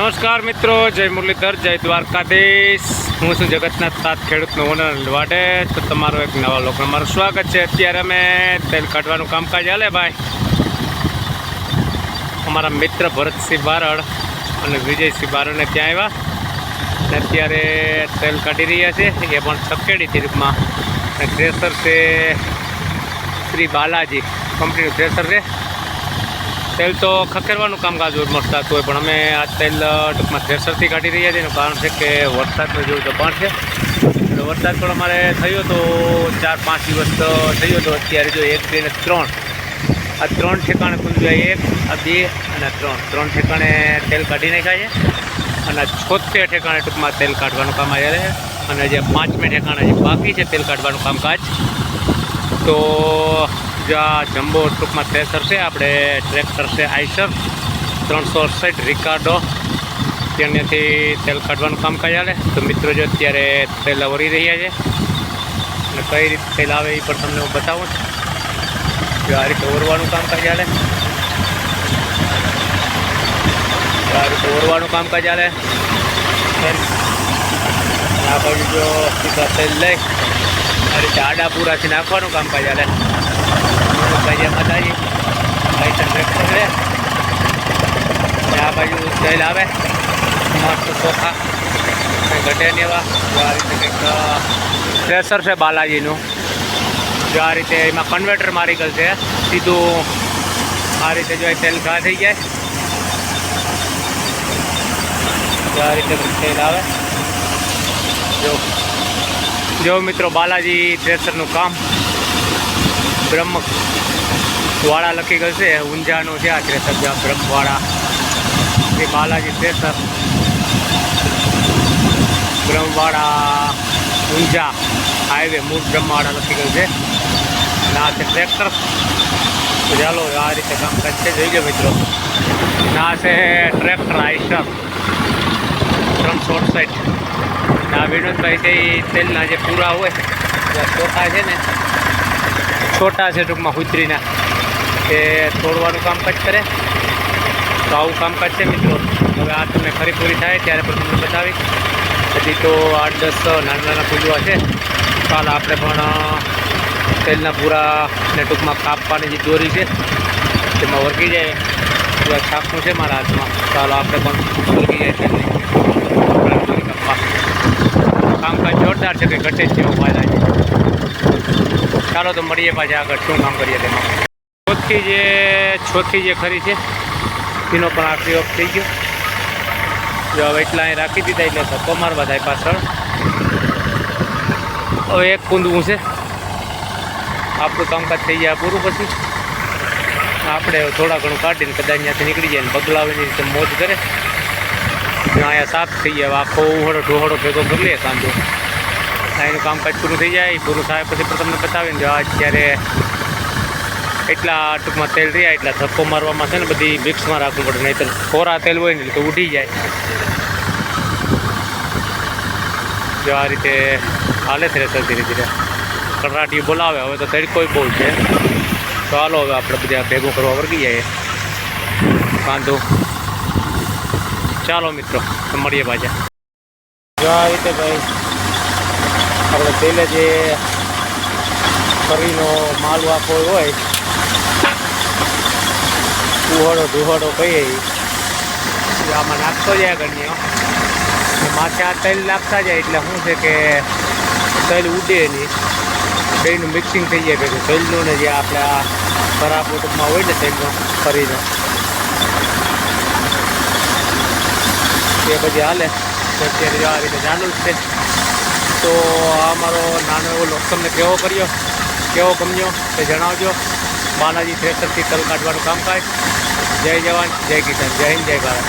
નમસ્કાર મિત્રો, જય મુરલીધર, જય દ્વારકાધીશ. હું છું જગતનાથ સાત ખેડૂતનો ઓનર વાડે તો તમારું એક નવા લોકો મારું સ્વાગત છે. અત્યારે અમે તેલ કાઢવાનું કામકાજ હાલે ભાઈ. અમારા મિત્ર ભરતસિંહ બારડ અને વિજયસિંહ બારડને ત્યાં આવ્યા. અને અત્યારે તેલ કાઢી રહ્યા છે. એ પણ રૂપમાં. અને થ્રેસર છે શ્રી બાલાજી. કંપનીનું થ્રેસર છે. તેલ તો ખખેરવાનું કામકાજ ઓલમોસ્ટ થતું હોય, પણ અમે આ તેલ ટૂંકમાં થ્રેસરથી કાઢી રહ્યા છીએ. એનું કારણ છે કે વરસાદનું જેવું દબાણ છે. વરસાદ પણ અમારે થયો તો ચાર, પાંચ દિવસ થયો તો અત્યારે જો એક, બે ને ત્રણ. આ ત્રણ ઠેકાણે ખુલ્લું એક, આ બે અને ત્રણ. ત્રણ ઠેકાણે તેલ કાઢી નાખ્યા છે. અને છોતેર ઠેકાણે ટૂંકમાં તેલ કાઢવાનું કામ આવ્યા છે. અને જે પાંચમે ઠેકાણે જે બાકી છે તેલ કાઢવાનું કામકાજ. તો જો આ જમ્બો ટૂંકમાં થ્રેસર છે. આપણે ટ્રેક્ટર છે આઈસર. ત્રણસો અડસઠ રિકાર્ડો. તેનેથી તેલ કાઢવાનું કામકાજ ચાલે તો મિત્રો જો અત્યારે તેલ વળી રહ્યા છે. અને કઈ રીતે તેલ આવે એ પણ તમને હું બતાવું. જો આ રીતે ઓરવાનું કામ ચાલે આ રીતે ઓરવાનું કામ ચાલે આ બાજુ જો સીધા તેલ લઈ, આ રીતે આડા પૂરાથી નાખવાનું કામકાજ ચાલે ભાઈ માતાજી ભાઈ ટ્રેક્ટર છે અને તેલ આવે. મસ્ત ચોખા ઘટે નહીં એવા. આ રીતે કંઈક થ્રેસર છે બાલાજીનું. જો આ રીતે એમાં કન્વર્ટર મારી ગયેલ છે. સીધું આ રીતે જો તેલ ઘા થઈ જાય. જો આ રીતે તેલ આવે. જો જો મિત્રો બાલાજી થ્રેસરનું કામ. બ્રહ્મ વાળા લખી ગયું છે. ઊંઝાનું છે આ થ્રેસર જ્યાં બ્રહ્મવાળા એ બાલાજી થ્રેસર બ્રહ્મવાળા ઊંઝા, હાઈવે મૂળ બ્રહ્મવાળા લખી ગયું છે. અને છે ટ્રેક્ટર. ચાલો, આ રીતે કામકાજ છે. જોઈ લો મિત્રો. આ છે ટ્રેક્ટર આઈસર. ત્રણસો શોર્ટ સાઈડ આ વિનોદભાઈ છે એ તેલના જે પૂરા હોય ચોખા છે ને, છોટા છે ટૂંકમાં હુતરીના, એ તોડવાનું કામકાજ કરે. તો આવું કામકાજ છે મિત્રો. હવે આ તમને ખરી પૂરી થાય ત્યારે પણ તમને બતાવીશ. હજી તો આઠ, દસ નાના નાના ફૂલવા છે. કાલ આપણે પણ તેલના પૂરા ને ટૂંકમાં કાપવાની જે દોરી છે, તેમાં વર્ગી જાય. પૂરા છાપનું છે મારા હાથમાં. ચાલો આપણે પણ વર્ગી જાય કાપવા કામકાજ જોરદાર છે કે ઘટે જ છે છે. ચાલો તો મળીએ પાછા આગળ. શું કામ કરીએ તેમાં? ચોથી જે ચોથી જે ખરી છે એનો પણ આખરી ઓફ થઈ ગયો. જો હવે એટલા અહીં રાખી દીધા એટલે ધક્કો મારવા થાય પાછળ. હવે એક કૂંદવું છે. આપણું કામકાજ થઈ જાય પૂરું પછી. આપણે થોડા ઘણું કાઢીને કદાચ ત્યાંથી નીકળી જાય ને બગલાવીની રીતે મોજ કરે. અહીંયા સાફ થઈ જાય આખો ઉહળો ઢોહળો ભેગો કરી લે કાંદો અહીંનું કામકાજ પૂરું થઈ જાય. પૂરું થાય પછી પણ તમને બતાવીને જો આ અત્યારે એટલા ટૂંકમાં તેલ રહ્યા, એટલા ધક્કો મારવામાં છે ને બધી મિક્સમાં રાખવું પડે, નહીં તો કોરા તેલ હોય ને તો ઉડી જાય. જો આ રીતે હાલે થ્રેસર ધીરે ધીરે. કરાટી બોલાવે, હવે તો તડકો બહુ છે. તો હાલો હવે આપણે બધા ભેગું કરવા વર્ગી જઈએ. કાંદો ચાલો મિત્રો મળીએ પાછા. જો આ રીતે ભાઈ, આપણે તેલે જે કરીનો માલ વાપો હોય ઉહળો ધુવાડો કહીએ આમાં નાખતો જાય ગણ્યો માથે આ તેલ નાખતા જાય એટલે શું છે કે તેલ ઉડે નહીં. બેનું મિક્સિંગ થઈ જાય ભેગું. તેલનું ને જે આપણે આ ખરાબ ટૂંકમાં હોય ને તેલનું શરીરનો એ પછી હાલે. અત્યારે આ રીતે ચાલુ જ છે. તો આ અમારો નાનો એવો લોક તમને કેવો કર્યો? કેવો ગમ્યો? તે જણાવજો. બાલાજી થ્રેસરથી તલ કાઢવાનું કામ કામકાજ જય જવાન જય કિસાન જય હિન્દ જય ભારત.